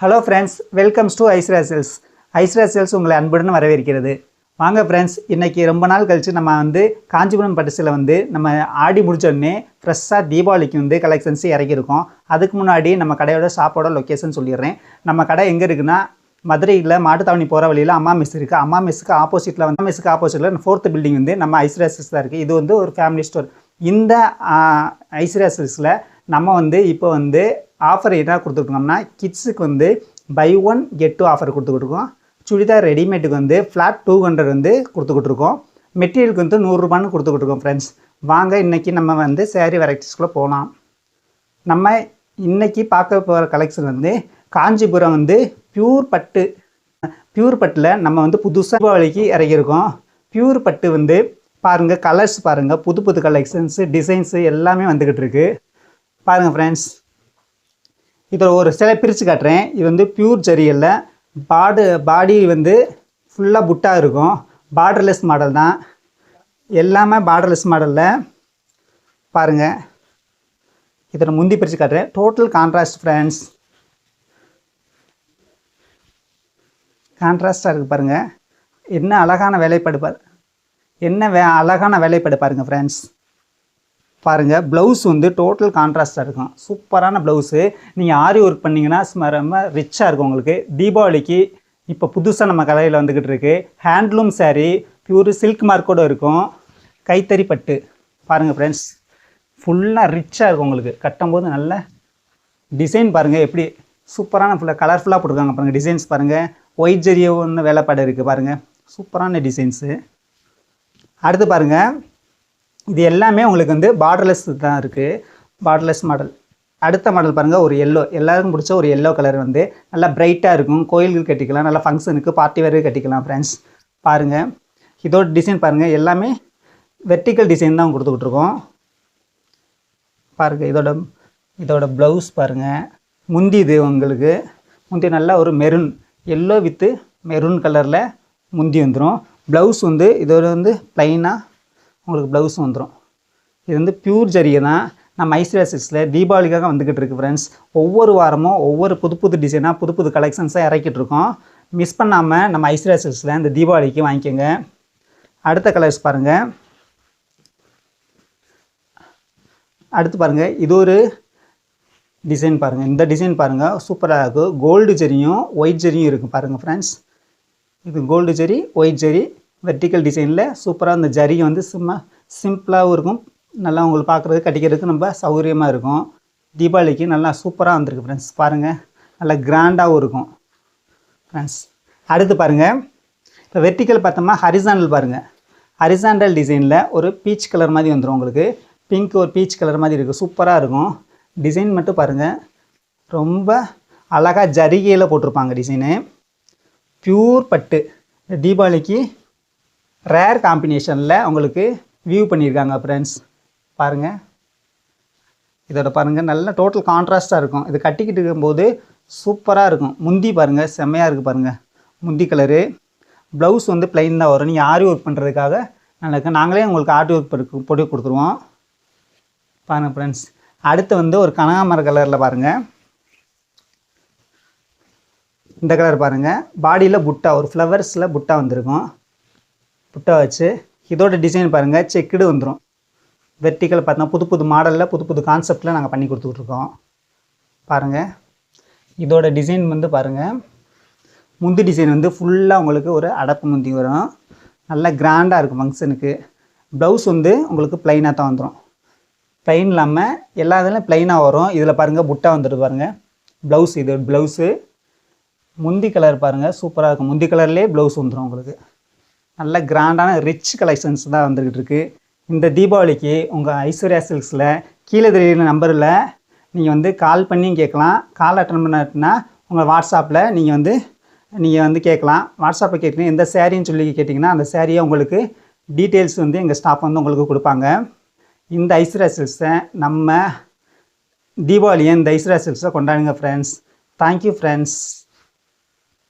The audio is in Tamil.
Hello friends welcomes to ஐஸ்ரா cells ஐஸ்ரா cells உங்களை அன்புடன் வரவேற்கிறது. வாங்க ஃப்ரெண்ட்ஸ் இன்றைக்கி ரொம்ப நாள் கழித்து நம்ம வந்து காஞ்சிபுரம் பட்டுசில் வந்து நம்ம ஆடி முடித்தோடனே ஃப்ரெஷ்ஷாக தீபாவளிக்கு வந்து கலெக்ஷன்ஸ் இறக்கியிருக்கோம். அதுக்கு முன்னாடி நம்ம கடையோட ஷாப்போட லொக்கேஷன் சொல்லிடுறேன். நம்ம கடை எங்கே இருக்குன்னா மதுரையில் மாட்டுத்தாவணி போகிற வழியில் அம்மா மெஸ் இருக்குது அம்மா மெஸ்ஸுக்கு ஆப்போசிட்டில் வந்து மெஸ்ஸுக்கு ஆப்போசிட்டில் ஃபோர்த் பில்டிங் வந்து நம்ம ஐஸ்ராசஸ் தான் இருக்குது இது வந்து ஒரு ஃபேமிலி ஸ்டோர் இந்த ஐஸ்ராசஸில் நம்ம வந்து இப்போ வந்து ஆஃபர் என்ன கொடுத்துருக்கோம்னா கிட்ஸுக்கு வந்து buy one get two offer கொடுத்துக்கிட்டுருக்கோம். Churidar ரெடிமேட்டுக்கு வந்து ஃப்ளாட் டூ ஹண்ட்ரட் வந்து கொடுத்துக்கிட்டுருக்கோம். மெட்டீரியலுக்கு வந்து நூறுரூபான்னு கொடுத்துக்கிட்டுருக்கோம் ஃப்ரெண்ட்ஸ் வாங்க இன்றைக்கி நம்ம வந்து சேரீ வெரைட்டிஸ்குள்ளே போகலாம் நம்ம இன்றைக்கி பார்க்க போகிற கலெக்ஷன் வந்து காஞ்சிபுரம் வந்து பியூர் பட்டு பியூர் பட்டில் நம்ம வந்து புதுசாக தீபாவளிக்கு இறங்கியிருக்கோம். பியூர் பட்டு வந்து பாருங்கள் கலர்ஸ் பாருங்கள் புது புது கலெக்ஷன்ஸு டிசைன்ஸு எல்லாமே வந்துக்கிட்டு இருக்குது பாருங்கள் ஃப்ரெண்ட்ஸ் இதில் ஒரு சில பிரித்து காட்டுறேன். இது வந்து பியூர் ஜரியலில் பாடு பாடி வந்து ஃபுல்லாக புட்டாக இருக்கும். பார்டர்லெஸ் மாடல் தான். எல்லாமே பார்டர்லெஸ் மாடலில் பாருங்கள் இதில் முந்தி பிரித்து காட்டுறேன். டோட்டல் கான்ட்ராஸ்ட் ஃப்ரெண்ட்ஸ் கான்ட்ராஸ்டாக இருக்குது பாருங்கள் என்ன அழகான வேலைப்பாடு பாரு. என்ன வே அழகான வேலைப்பாடு பாருங்கள் ஃப்ரெண்ட்ஸ் பாருங்கள் ப்ளவுஸ் வந்து டோட்டல் கான்ட்ராஸ்டாக இருக்கும். சூப்பரான ப்ளவுஸு நீங்கள் ஆரி ஒர்க் பண்ணிங்கன்னா ரொம்ப ரிச்சாக இருக்கும் உங்களுக்கு. தீபாவளிக்கு இப்போ புதுசாக நம்ம கடையில் வந்துக்கிட்டு இருக்கு. ஹேண்ட்லூம் சாரீ பியூர் சில்க் மார்க்கோடு இருக்கும். கைத்தறி பட்டு. பாருங்கள் ஃப்ரெண்ட்ஸ் ஃபுல்லாக ரிச்சாக இருக்கும் உங்களுக்கு. கட்டும்போது நல்ல டிசைன் பாருங்கள் எப்படி சூப்பரான ஃபுல்லாக கலர்ஃபுல்லாக போட்டிருக்காங்க பாருங்கள் டிசைன்ஸ் பாருங்கள் ஒயிட் ஜெரியோ ஒன்று வேலைப்பாடு இருக்குது பாருங்கள் சூப்பரான டிசைன்ஸு அடுத்து பாருங்கள் இது எல்லாமே உங்களுக்கு வந்து பார்டர்லெஸ் தான் இருக்குது பார்டர்லெஸ் மாடல் அடுத்த மாடல் பாருங்கள் ஒரு எல்லோ எல்லாருக்கும் பிடிச்ச ஒரு எல்லோ கலர் வந்து நல்லா பிரைட்டாக இருக்கும். கோயிலுக்கு கட்டிக்கலாம் நல்லா ஃபங்க்ஷனுக்கு பார்ட்டி வேறு கட்டிக்கலாம் ஃப்ரெண்ட்ஸ் பாருங்கள் இதோட டிசைன் பாருங்கள் எல்லாமே வெர்டிக்கல் டிசைன் தான் கொடுத்துக்கிட்ருக்கோம் பாருங்கள் இதோட இதோட ப்ளவுஸ் பாருங்கள் முந்தி இது உங்களுக்கு. முந்தி நல்லா ஒரு மெரூன் எல்லோ வித்து மெரூன் கலரில் முந்தி வந்துடும் ப்ளவுஸ் வந்து இதோட வந்து ப்ளைனாக உங்களுக்கு ப்ளவுஸ் வந்துடும் இது வந்து பியூர் ஜரிகை தான் நம்ம ஐசிஆர்சிஸில் தீபாவளிக்காக வந்துக்கிட்டு இருக்கு ஃப்ரெண்ட்ஸ் ஒவ்வொரு வாரமும் ஒவ்வொரு புது புது டிசைனாக புது புது கலெக்ஷன்ஸாக இறக்கிட்டு இருக்கோம். மிஸ் பண்ணாமல் நம்ம ஐசிஆர்சிஸில் இந்த தீபாவளிக்கு வாங்கிக்கோங்க. அடுத்த கலர்ஸ் பாருங்கள் அடுத்து பாருங்கள் இது ஒரு டிசைன் பாருங்கள் இந்த டிசைன் பாருங்கள் சூப்பராக இருக்கும் கோல்டு ஜெரியும் ஒயிட் ஜெரியும் இருக்குது பாருங்கள் ஃப்ரெண்ட்ஸ் இது gold zari white zari vertical டிசைனில் சூப்பராக அந்த ஜரி வந்து சும்மா சிம்பிளாகவும் இருக்கும். நல்லா உங்களுக்கு பார்க்குறது கட்டிக்கிறதுக்கு ரொம்ப சௌகரியமாக இருக்கும். தீபாவளிக்கு நல்லா சூப்பராக வந்திருக்கு ஃப்ரெண்ட்ஸ் பாருங்கள் நல்லா கிராண்டாகவும் இருக்கும். ஃப்ரெண்ட்ஸ் அடுத்து பாருங்கள் இப்போ வெர்டிக்கல் பார்த்தோம்னா ஹரிசாண்டல் பாருங்கள் ஹரிசாண்டல் டிசைனில் ஒரு பீச் கலர் மாதிரி வந்துடும் உங்களுக்கு. பிங்க் ஒரு பீச் கலர் மாதிரி இருக்குது சூப்பராக இருக்கும். டிசைன் மட்டும் பாருங்கள் ரொம்ப அழகாக ஜரிகையில் போட்டிருப்பாங்க டிசைனு ப்யூர் பட்டு. தீபாவளிக்கு ரேர் காம்பினேஷனில் உங்களுக்கு வியூ பண்ணியிருக்காங்க ஃப்ரெண்ட்ஸ் பாருங்கள் இதோட பாருங்கள் நல்ல டோட்டல் கான்ட்ராஸ்ட்டாக இருக்கும். இது கட்டிக்கிட்டு இருக்கும்போது சூப்பராக இருக்கும். முந்தி பாருங்கள் செம்மையாக இருக்குது பாருங்கள் முந்தி கலரு ப்ளவுஸ் வந்து பிளைன் தான் வரும். நீங்கள் ஆரி ஒர்க் பண்ணுறதுக்காக நல்லா நாங்களே உங்களுக்கு ஆரி ஒர்க் பண்ணி போட்டு கொடுத்துருவோம். பாருங்கள் ஃப்ரெண்ட்ஸ் அடுத்து வந்து ஒரு கனகாமர கலரில் பாருங்கள் இந்த கலர் பாருங்கள் பாடியில் புட்டா ஒரு ஃப்ளவர்ஸில் புட்டா வந்திருக்கும். புட்டா வச்சு இதோட டிசைன் பாருங்கள் செக்குடு வந்துடும் வெர்டிக்கல் பார்த்தா புது புது மாடலில் புது புது கான்செப்டில் நாங்கள் பண்ணி கொடுத்துட்ருக்கோம். பாருங்கள் இதோட டிசைன் வந்து பாருங்கள் முந்தி டிசைன் வந்து ஃபுல்லாக உங்களுக்கு ஒரு அடப்பு முந்தி வரும். நல்லா கிராண்டாக இருக்கும் ஃபங்க்ஷனுக்கு ப்ளவுஸ் வந்து உங்களுக்கு ப்ளைனாக தான் வந்துடும் ப்ளைன் இல்லாமல் எல்லா இதுலையும் ப்ளைனாக வரும். இதில் பாருங்கள் புட்டா வந்துட்டு பாருங்கள் ப்ளவுஸ் இது ப்ளவுஸு முந்தி கலர் பாருங்கள் சூப்பராக இருக்கும். முந்தி கலர்லேயே ப்ளவுஸ் வந்துடும் உங்களுக்கு. நல்ல கிராண்டான ரிச் கலெக்ஷன்ஸ் தான் வந்துக்கிட்டு இருக்குது இந்த தீபாவளிக்கு உங்கள் ஐஸ்வர்யா சில்க்ஸில் கீழே தெரியுற நம்பரில் நீங்கள் வந்து கால் பண்ணியும் கேட்கலாம். கால் அட்டன் பண்ணாட்டினா உங்கள் வாட்ஸ்அப்பில் நீங்கள் வந்து நீங்கள் வந்து கேட்கலாம். வாட்ஸ்அப்பில் கேட்குறீங்க எந்த சேரீன்னு சொல்லி கேட்டிங்கன்னா அந்த சேரீயை உங்களுக்கு டீட்டெயில்ஸ் வந்து எங்கள் ஸ்டாஃப் வந்து உங்களுக்கு கொடுப்பாங்க. இந்த ஐஸ்வர்யா சில்க்ஸை நம்ம தீபாவளியை இந்த ஐஸ்வர்யா சில்க்ஸை கொண்டாடுங்க ஃப்ரெண்ட்ஸ் தேங்க்யூ ஃப்ரெண்ட்ஸ்